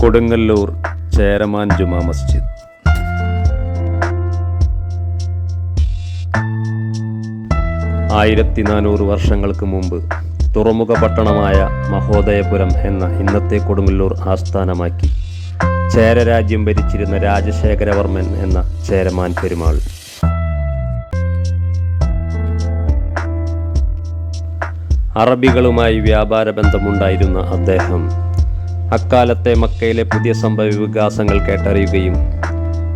കൊടുങ്ങല്ലൂർ ചേരമാൻ ജുമാ മസ്ജിദ്. ആയിരത്തി നാനൂറ് വർഷങ്ങൾക്ക് മുമ്പ് തുറമുഖ പട്ടണമായ മഹോദയപുരം എന്ന ഇന്നത്തെ കൊടുങ്ങല്ലൂർ ആസ്ഥാനമാക്കി ചേരരാജ്യം ഭരിച്ചിരുന്ന രാജശേഖരവർമ്മൻ എന്ന ചേരമാൻ പെരുമാൾ. അറബികളുമായി വ്യാപാര ബന്ധമുണ്ടായിരുന്ന അദ്ദേഹം അക്കാലത്തെ മക്കയിലെ പുതിയ സംഭവ വികാസങ്ങൾ കേട്ടറിയുകയും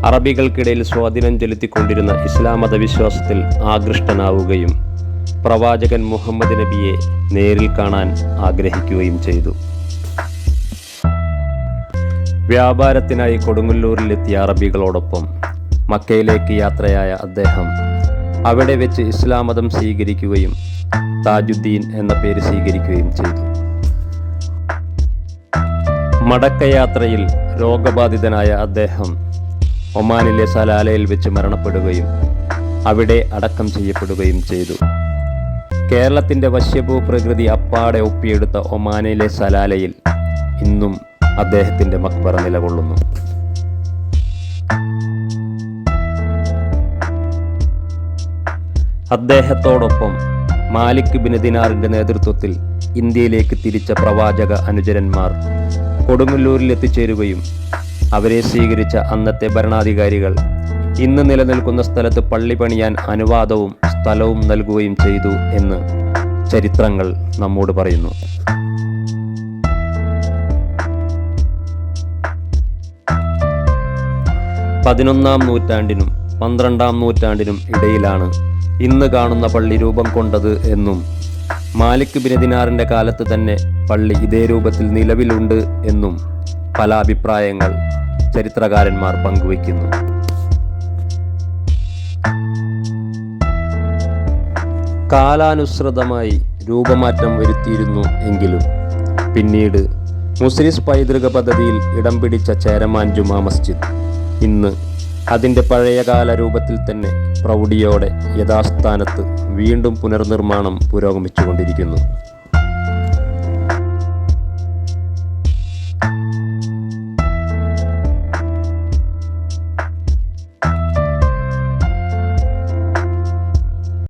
അറബികൾക്കിടയിൽ സ്വാധീനം ചെലുത്തിക്കൊണ്ടിരുന്ന ഇസ്ലാം മതവിശ്വാസത്തിൽ ആകൃഷ്ടനാവുകയും പ്രവാചകൻ മുഹമ്മദ് നബിയെ നേരിൽ കാണാൻ ആഗ്രഹിക്കുകയും ചെയ്തു. വ്യാപാരത്തിനായി കൊടുങ്ങല്ലൂരിലെത്തിയ അറബികളോടൊപ്പം മക്കയിലേക്ക് യാത്രയായ അദ്ദേഹം അവിടെ വെച്ച് ഇസ്ലാം മതം സ്വീകരിക്കുകയും താജുദ്ദീൻ എന്ന പേര് സ്വീകരിക്കുകയും ചെയ്തു. മടക്കയാത്രയിൽ രോഗബാധിതനായ അദ്ദേഹം ഒമാനിലെ സലാലയിൽ വെച്ച് മരണപ്പെടുകയും അവിടെ അടക്കം ചെയ്യപ്പെടുകയും ചെയ്തു. കേരളത്തിന്റെ വശ്യഭൂ പ്രകൃതി അപ്പാടെ ഒപ്പിയെടുത്ത ഒമാനിലെ സലാലയിൽ ഇന്നും അദ്ദേഹത്തിന്റെ മക്ബറ നിലകൊള്ളുന്നു. അദ്ദേഹത്തോടൊപ്പം മാലിക് ബിൻ ദിനാറിന്റെ നേതൃത്വത്തിൽ ഇന്ത്യയിലേക്ക് തിരിച്ച പ്രവാചക അനുചരന്മാർ കൊടുങ്ങല്ലൂരിൽ എത്തിച്ചേരുകയും അവരെ സ്വീകരിച്ച അന്നത്തെ ഭരണാധികാരികൾ ഇന്ന് നിലനിൽക്കുന്ന സ്ഥലത്ത് പള്ളി പണിയാൻ അനുവാദവും സ്ഥലവും നൽകുകയും ചെയ്തു എന്ന് ചരിത്രങ്ങൾ നമ്മോട് പറയുന്നു. പതിനൊന്നാം നൂറ്റാണ്ടിനും പന്ത്രണ്ടാം നൂറ്റാണ്ടിനും ഇടയിലാണ് ഇന്ന് കാണുന്ന പള്ളി രൂപം കൊണ്ടത് എന്നും മാലിക് ബിനദിനാറിന്റെ കാലത്ത് തന്നെ പള്ളി ഇതേ രൂപത്തിൽ നിലവിലുണ്ട് എന്നും പല അഭിപ്രായങ്ങൾ ചരിത്രകാരന്മാർ പങ്കുവയ്ക്കുന്നു. കാലാനുസൃതമായി രൂപമാറ്റം വരുത്തിയിരുന്നു എങ്കിലും പിന്നീട് മുസ്ലിസ് പൈതൃക പദ്ധതിയിൽ ഇടം പിടിച്ച ചേരമാൻ ജുമാ മസ്ജിദ് ഇന്ന് അതിന്റെ പഴയകാല രൂപത്തിൽ തന്നെ പ്രൗഢിയോടെ യഥാസ്ഥാനത്ത് വീണ്ടും പുനർനിർമ്മാണം പുരോഗമിച്ചുകൊണ്ടിരിക്കുന്നു.